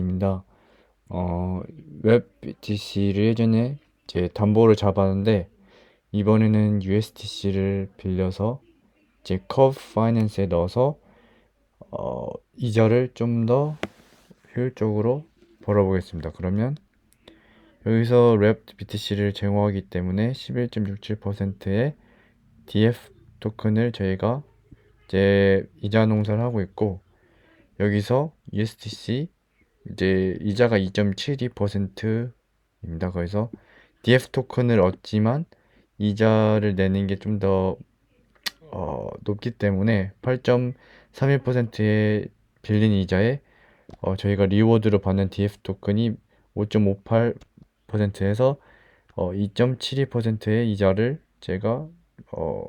입니다. 어, 웹 BTC를 예전에 제 담보를 잡았는데 이번에는 USDC를 빌려서 제 커브 파이낸스에 넣어서 어, 이자를 좀 더 효율적으로 벌어보겠습니다. 그러면 여기서 랩 BTC를 제공하기 때문에 11.67%의 DF 토큰을 저희가 이제 이자 농사를 하고 있고 여기서 USDC 이제 이자가 2.72%입니다. 그래서 DF 토큰을 얻지만 이자를 내는 게 좀더 어, 높기 때문에 8.31%의 빌린 이자에 어, 저희가 리워드로 받는 DF 토큰이 5.58%에서 어, 2.72%의 이자를 제가 어,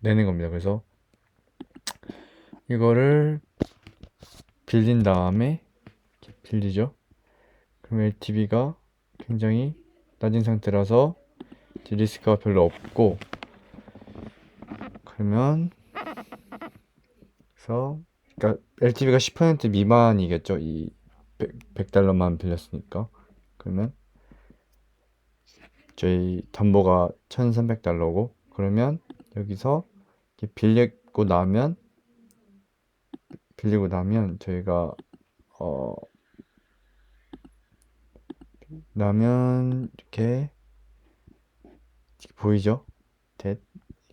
내는 겁니다. 그래서 이거를 빌린 다음에 빌리죠. 그럼 LTV가 굉장히 낮은 상태라서 리스크가 별로 없고 그러면 그래서 그러니까 LTV가 10% 미만이겠죠. 이 100, 달러만 빌렸으니까 그러면 저희 담보가 1,300달러고 그러면 여기서 빌리고 나면 빌리고 나면 저희가 어 나면 이렇게 보이죠? 대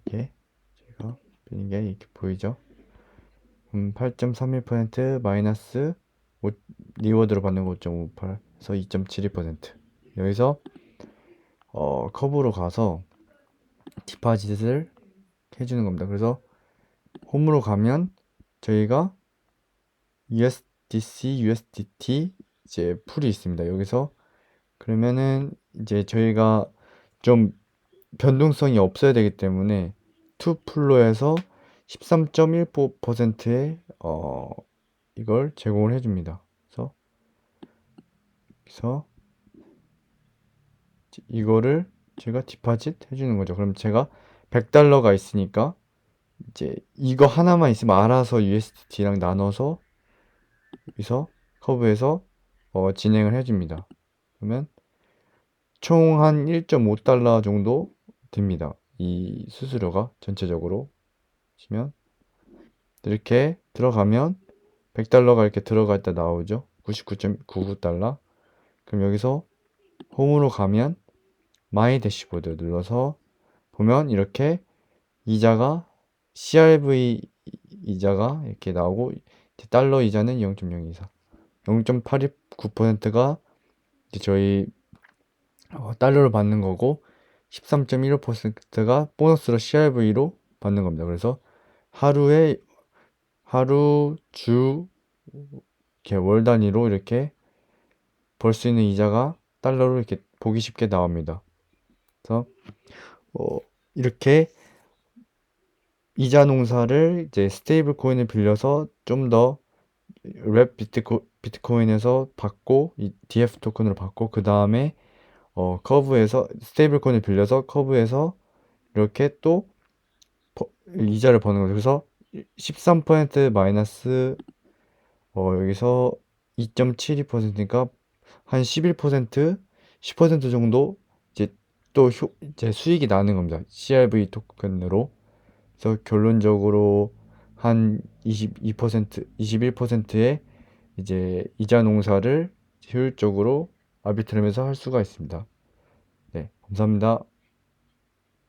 이게 제가 빌린 게 이렇게 보이죠? 음, 8.31% 마이너스 5, 리워드로 받는 거 5.58에서 2.72% 여기서 어, 커브로 가서 디파짓을 해주는 겁니다. 그래서 홈으로 가면 저희가 USDC, USDT 이제 풀이 있습니다. 여기서 그러면은 이제 저희가 좀 변동성이 없어야 되기 때문에 투 풀로에서 13.15%의 어 이걸 제공을 해 줍니다. 그래서 그래서 이거를 제가 디파짓 해 주는 거죠. 그럼 제가 100달러가 있으니까 이제 이거 하나만 있으면 알아서 USDT랑 나눠서 여기서 커브에서 어, 진행을 해 줍니다. 그러면 총 한 1.5달러 정도 듭니다. 이 수수료가 전체적으로 보시면 이렇게 들어가면 100달러가 이렇게 들어가 있다 나오죠. 99.99달러. 그럼 여기서 홈으로 가면 마이 대시보드 눌러서 보면 이렇게 이자가 CRV 이자가 이렇게 나오고 달러 이자는 0.024 0.89%가 저희 어, 달러로 받는 거고 13.15%가 보너스로 CRV로 받는 겁니다. 그래서 하루에 하루 주 이렇게 월 단위로 이렇게 벌 수 있는 이자가 달러로 이렇게 보기 쉽게 나옵니다. 그래서 어, 이렇게 이자 농사를 이제 스테이블 코인을 빌려서 좀 더 랩 비트코, 비트코인에서 받고 이 DF 토큰으로 받고 그 다음에 어, 커브에서 스테이블 코인을 빌려서 커브에서 이렇게 또 버, 이자를 버는 거죠. 그래서 13% 마이너스 어, 여기서 2.72%니까 한 11% 10% 정도 이제 또 효, 이제 수익이 나는 겁니다. CRV 토큰으로. 그래서 결론적으로 한 22%, 21%의 이제 이자 농사를 효율적으로 아비트럼에서 할 수가 있습니다. 네, 감사합니다.